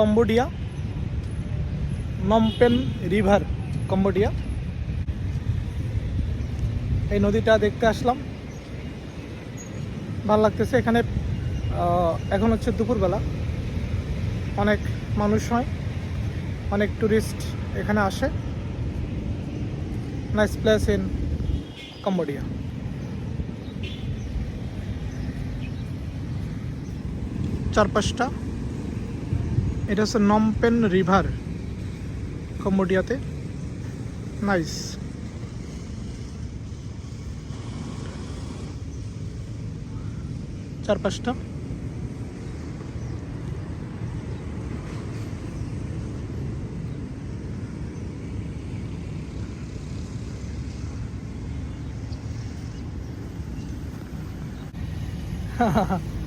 Cambodia, Phnom Penh river Cambodia. এই নদীটা দেখতে আসলাম। ভালো লাগতেছে। এখানে এখন হচ্ছে দুপুরবেলা। অনেক মানুষ হয়, অনেক টুরিস্ট এখানে আসে। Nice place in Cambodia. চারপাশটা এটা হচ্ছে নমপেন রিভার কম্বোডিয়াতে নাইস চারপাশটা। আহ,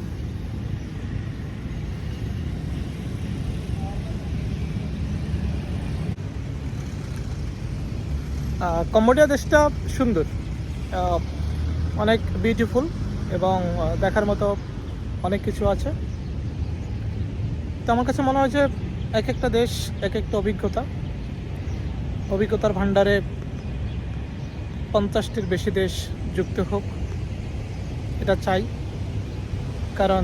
কম্বোডিয়া দেশটা সুন্দর অনেক বিউটিফুল এবং দেখার মতো অনেক কিছু আছে। তো আমার কাছে মনে হয় যে এক একটা দেশ, এক একটা অভিজ্ঞতা, অভিজ্ঞতার ভাণ্ডারে পঞ্চাশটির বেশি দেশ যুক্ত হোক, এটা চাই। কারণ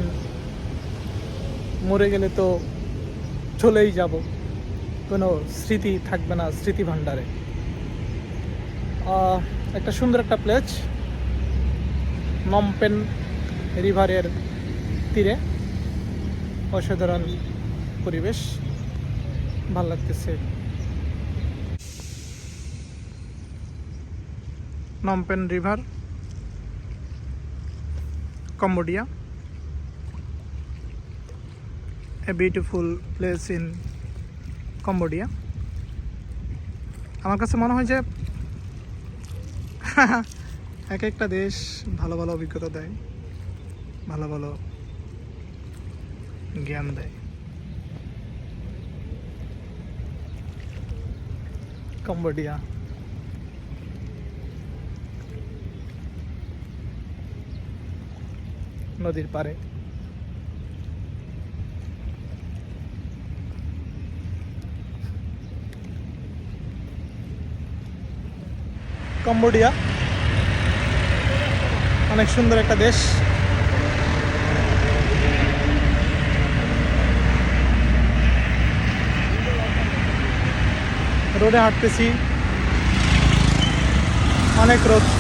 মরে গেলে তো চলেই যাব, কোনো স্মৃতি থাকবে না, স্মৃতি ভাণ্ডারে। একটা সুন্দর একটা প্লেস নমপেন রিভারের তীরে। অসাধারণ পরিবেশ, ভালো লাগতেছে। Phnom Penh river Cambodia a beautiful place in Cambodia আমার কাছে মনে হয় যে এক একটা দেশ ভালো ভালো অভিজ্ঞতা দেয়, ভালো ভালো জ্ঞান দেয়। কম্বোডিয়া নদীর পারে কম্বোডিয়া অনেক সুন্দর একটা দেশ। রোডে হাঁটতেছি। অনেক রোদ।